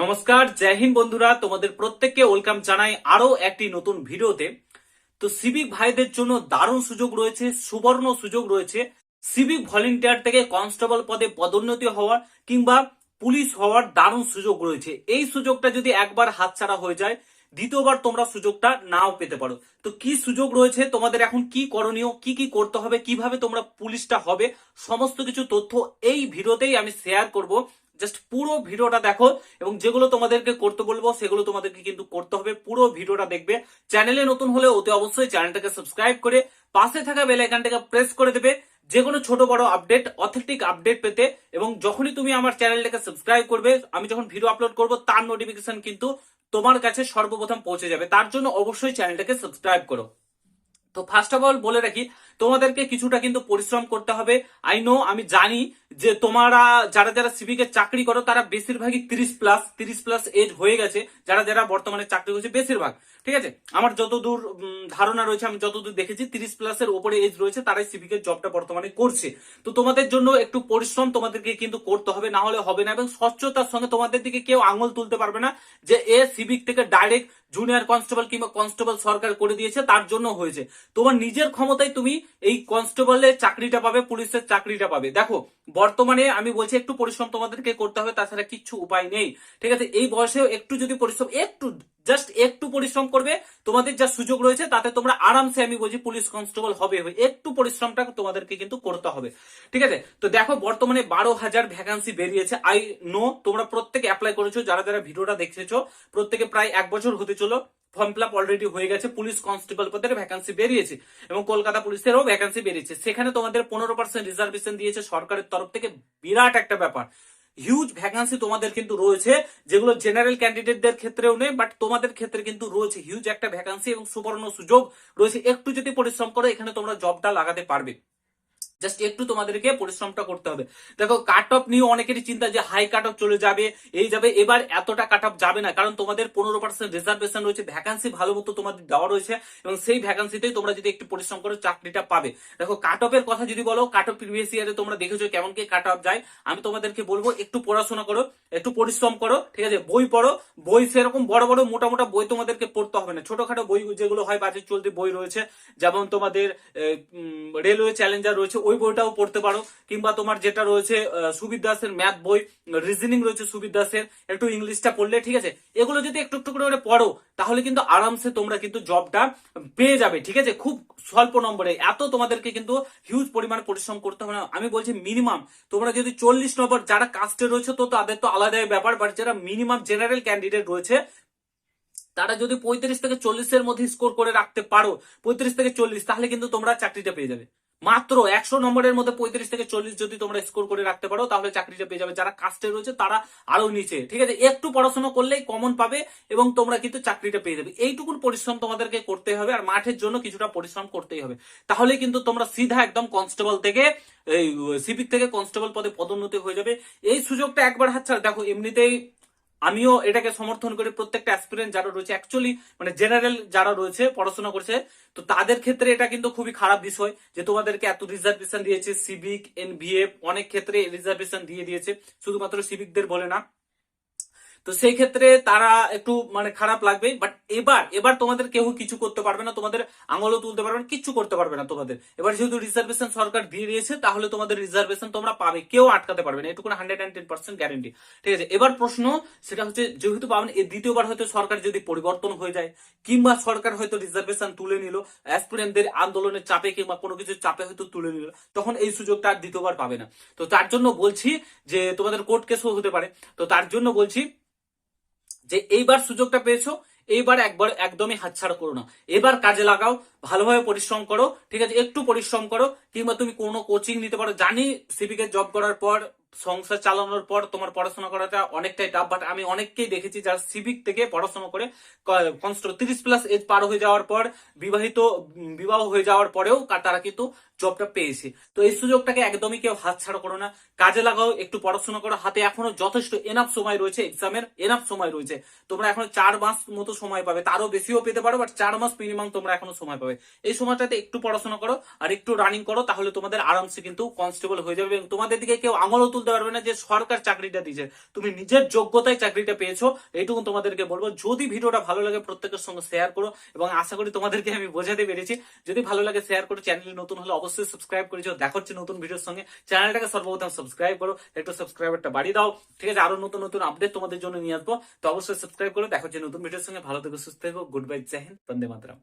নমস্কার, জয় হিন্দ বন্ধুরা। তোমাদের প্রত্যেককে ওয়েলকাম জানাই আরও একটি নতুন ভিডিওতে। তো সিভিক ভাইদের জন্য দারুণ সুযোগ রয়েছে, সুবর্ণ সুযোগ রয়েছে। সিভিক ভলেন্টিয়ার থেকে কনস্টেবল পদে পদোন্নতি হওয়ার কিংবা পুলিশ হওয়ার দারুণ সুযোগ রয়েছে। এই সুযোগটা যদি একবার হাতছাড়া হয়ে যায়, দ্বিতীয়বার তোমরা সুযোগটা নাও পেতে পারো। তো কি সুযোগ রয়েছে, তোমাদের এখন কি করণীয়, কি কি করতে হবে, কীভাবে তোমরা পুলিশটা হবে, সমস্ত কিছু তথ্য এই ভিডিওতেই আমি শেয়ার করব। জাস্ট পুরো ভিডিওটা দেখো এবং যেগুলো তোমাদেরকে করতে বলব, সেগুলো তোমাদেরকে কিন্তু করতে হবে। পুরো ভিডিওটা দেখবে। চ্যানেলে নতুন হলে অতি অবশ্যই চ্যানেলটাকে সাবস্ক্রাইব করে পাশে থাকা বেল আইকনটাকে প্রেস করে দেবে। যে কোনো ছোট, বড় আপডেট অথেন্টিক আপডেট পেতে এবং যখনই তুমি আমার চ্যানেলটাকে সাবস্ক্রাইব করবে, আমি যখন ভিডিও আপলোড করব, তার নোটিফিকেশন কিন্তু তোমার কাছে সর্বপ্রথম পৌঁছে যাবে। তার জন্য অবশ্যই চ্যানেলটাকে সাবস্ক্রাইব করো। তো ফার্স্ট অফ অল বলে রাখি তোমাদেরকে কিছুটা কিন্তু পরিশ্রম করতে হবে। আই নো আমি জানি যে তোমরা যারা যারা সিভিকের চাকরি করো, তারা বেশিরভাগই তিরিশ প্লাস তিরিশ প্লাস এজ হয়ে গেছে, যারা যারা বর্তমানে চাকরি করছে বেশিরভাগ। ঠিক আছে? আমার যতদূর ধারণা রয়েছে, আমি যতদূর দেখেছি, তিরিশ প্লাসের উপরে এজ রয়েছে, তারাই সিভিকের জবটা বর্তমানে করছে। তো তোমাদের জন্য একটু পরিশ্রম তোমাদেরকে কিন্তু করতে হবে, না হলে হবে না, এবং স্বচ্ছতার সঙ্গে তোমাদের দিকে কেউ আঙুল তুলতে পারবে না যে এ সিভিক থেকে ডাইরেক্ট জুনিয়র কনস্টেবল কিংবা কনস্টেবল সরকার করে দিয়েছে, তার জন্য হয়েছে। তোমার নিজের ক্ষমতায় তুমি এই কনস্টেবলের চাকরিটা পাবে, পুলিশের চাকরিটা পাবে। দেখো, বর্তমানে আমি বলছি একটু পরিশ্রম তোমাদেরকে করতে হবে, তাছাড়া কিচ্ছু উপায় নেই। ঠিক আছে, এই বয়সেও একটু যদি পরিশ্রম, একটু জাস্ট একটু পরিশ্রম করবে, তোমাদের যা সুযোগ রয়েছে তাতে তোমরা আরামসে, আমি বলছি পুলিশ কনস্টেবল হবে। একটু পরিশ্রমটা তোমাদেরকে কিন্তু করতে হবে। ঠিক আছে? তো দেখো, বর্তমানে বারো হাজার ভ্যাকান্সি বেরিয়েছে। আই নো তোমরা প্রত্যেকে অ্যাপ্লাই করেছ, যারা যারা ভিডিওটা দেখেছ, প্রত্যেকে প্রায় এক বছর হতে চলো। ফর্ম ফিল আপ অলরেডি হয়ে গেছে, পুলিশ কনস্টেবল পদের ভ্যাকান্সি বেরিয়েছে এবং কলকাতা পুলিশেরও ভ্যাকান্সি বেরিয়েছে। সেখানে তোমাদের পনেরো পার্সেন্ট রিজার্ভেশন দিয়েছে সরকারের তরফ থেকে। বিরাট একটা ব্যাপার। হিউজ ভ্যাকান্সি তোমাদের কিন্তু রয়েছে, যেগুলো জেনারেল ক্যান্ডিডেটদের ক্ষেত্রেও নেই বাট তোমাদের ক্ষেত্রে কিন্তু রয়েছে হিউজ একটা ভ্যাকান্সি এবং সুবর্ণ সুযোগ রয়েছে। একটু যদি পরিশ্রম করো, এখানে তোমরা জবটা লাগাতে পারবে। জাস্ট একটু তোমাদেরকে পরিশ্রমটা করতে হবে। দেখো কাট অফ নিয়ে অনেকেরই চিন্তা যে, হাই কাট অফ চলে যাবে, এই যাবে। এবার এতটা কাট অফ যাবে না, কারণ তোমাদের পনেরো পার্সেন্ট রিজার্ভেশন রয়েছে ভ্যাকান্সি ভালো মতো তোমাদের দেওয়া রয়েছে, এবং সেই ভ্যাকান্সিতেই তোমরা যদি একটু পরিশ্রম করো, চাকরিটা পাবে। দেখো কাট অফের কথা যদি বলো কাট অফ প্রিভিয়াস ইয়ারে তোমরা দেখেছ কেমন কি কাট অফ যায়। আমি তোমাদেরকে বলব, একটু পড়াশোনা করো, একটু পরিশ্রম করো, ঠিক আছে? বই পড়ো, বই সেরকম বড় বড় মোটা মোটা বই তোমাদেরকে পড়তে হবে না। ছোটখাটো বই যেগুলো হয় বাজেট চলতি বই রয়েছে, যেমন তোমাদের রেলওয়ে চ্যালেঞ্জার রয়েছে, ওই বইটাও পড়তে পারো, কিংবা তোমার যেটা রয়েছে সুবির দাসের ম্যাথ বই রিজনিং রয়েছে সুবির দাসের, একটু ইংলিশটা পড়লে ঠিক আছে। এগুলো যদি একটু একটু করে পড়ো, তাহলে কিন্তু আরামসে তোমরা কিন্তু জবটা পেয়ে যাবে, ঠিক আছে? খুব স্বল্প নম্বরে। এত তোমাদেরকে কিন্তু হিউজ পরিমাণ পরিশ্রম করতে হবে না। আমি বলছি মিনিমাম তোমরা যদি চল্লিশ নম্বর, যারা কাস্টে রয়েছে তো তাদের তো আলাদাই ব্যাপার বাট যারা মিনিমাম জেনারেল ক্যান্ডিডেট রয়েছে, তারা যদি পঁয়ত্রিশ থেকে চল্লিশের মধ্যে স্কোর করে রাখতে পারো, পঁয়ত্রিশ থেকে চল্লিশ, তাহলে কিন্তু তোমরা চাকরিটা পেয়ে যাবে। মাত্র একশো নম্বরের মধ্যে পঁয়ত্রিশ থেকে চল্লিশ যদি তোমরা স্কোর করে রাখতে পারো, তাহলে চাকরিটা পেয়ে যাবে। যারা কাস্টে রয়েছে, তারা আরও নিচে। ঠিক আছে? একটু পড়াশোনা করলেই কমন পাবে এবং তোমরা কিন্তু চাকরিটা পেয়ে যাবে। এইটুকুন পরিশ্রম তোমাদেরকে করতে হবে আর মাঠের জন্য কিছুটা পরিশ্রম করতেই হবে। তাহলে কিন্তু তোমরা সিধা একদম কনস্টেবল থেকে, এই সিভিক থেকে কনস্টেবল পদে পদোন্নতি হয়ে যাবে। এই সুযোগটা একবার হাতছাড়া, দেখো, এমনিতেই আমিও এটাকে সমর্থন করি প্রত্যেকটা অ্যাসপিরেন্ট যারা রয়েছে। অ্যাকচুয়ালি মানে জেনারেল যারা রয়েছে, পড়াশোনা করছে, তো তাদের ক্ষেত্রে এটা কিন্তু খুবই খারাপ বিষয় যে তোমাদেরকে এত রিজার্ভেশন দিয়েছে। সিভিক এনভিএফ অনেক ক্ষেত্রে রিজার্ভেশন দিয়ে দিয়েছে। শুধুমাত্র সিভিকদের বলে না। তো সেই ক্ষেত্রে তারা একটু মানে খারাপ লাগবে বাট এবার এবার তোমাদের কেউ কিছু করতে পারবে না, তোমাদের আঙুলও তুলতে পারবে না, কিচ্ছু করতে পারবে না তোমাদের। এবার যেহেতু রিজার্ভেশন সরকার দিয়ে দিয়েছে, তাহলে তোমাদের রিজার্ভেশন তোমরা পাবে, কেউ আটকাতে পারবে না এটুকু hundred and ten percent guarantee ঠিক আছে, এবার প্রশ্ন, সেটা হচ্ছে যেহেতু পাবেন এই দ্বিতীয়বার হয়তো সরকার যদি পরিবর্তন হয়ে যায়, কিংবা সরকার হয়তো রিজার্ভেশন তুলে নিল অ্যাসপিরেন্টদের আন্দোলনের চাপে কিংবা কোনো কিছু চাপে হয়তো তুলে নিল, তখন এই সুযোগটা আর দ্বিতীয়বার পাবে না। তো তার জন্য বলছি যে, তোমাদের কোর্ট কেসও হতে পারে, তো তার জন্য বলছি যে এইবার সুযোগটা পেয়েছ এইবার একবার একদমই হাতছাড় করো না। এবার কাজে লাগাও ভালোভাবে পরিশ্রম করো, ঠিক আছে? একটু পরিশ্রম করো, কিংবা তুমি কোনো কোচিং নিতে পারো। জানি সিভিকে জব করার পর, সংসার চালানোর পর তোমার পড়াশোনা করাটা অনেকটাই টাফ বাট আমি অনেককেই দেখেছি যারা সিভিক থেকে পড়াশোনা করে কনস্টেবল তিরিশ প্লাস এজ পার হয়ে যাওয়ার পর, বিবাহিত, বিবাহ হয়ে যাওয়ার পরেও তারা কিন্তু জবটা পেয়েছে। তো এই সুযোগটাকে একদমই কেউ হাতছাড়া করো না। কাজে লাগাও, একটু পড়াশোনা করো। হাতে এখনও যথেষ্ট এনাফ সময় রয়েছে এক্সামের এনাফ সময় রয়েছে। তোমরা এখনও চার মাস মতো সময় পাবে। তারও বেশিও পেতে পারো বাট চার মাস মিনিমাম তোমরা এখনও সময় পাবে। এই সময়টাতে একটু পড়াশোনা করো আর একটু রানিং করো, তাহলে তোমাদের আরামসে কিন্তু কনস্টেবল হয়ে যাবে এবং তোমাদের দিকে কেউ আঙুলও তুলতে পারবে না যে সরকার চাকরিটা দিয়েছে। তুমি নিজের যোগ্যতায় চাকরিটা পেয়েছ, এইটুকু তোমাদেরকে বলব। যদি ভিডিওটা ভালো লাগে, প্রত্যেকের সঙ্গে শেয়ার করো এবং আশা করি তোমাদেরকে আমি বোঝাতে পেরেছি। যদি ভালো লাগে শেয়ার করো। চ্যানেলে নতুন হলে অবশ্যই সাবস্ক্রাইব করেছ। দেখা হচ্ছে নতুন ভিডিওর সঙ্গে। চ্যানেলটাকে সর্বপ্রথম সাবস্ক্রাইব করো, একটু সাবস্ক্রাইবারটা বাড়িয়ে দাও। ঠিক আছে, আরও নতুন নতুন আপডেট তোমাদের জন্য নিয়ে আসব। তো অবশ্যই সাবস্ক্রাইব করো। দেখা হচ্ছে নতুন ভিডিওর সঙ্গে। ভালো থেকে, সুস্থ থেকো। গুড বাই জয় হিন্দ বন্দে মাতরম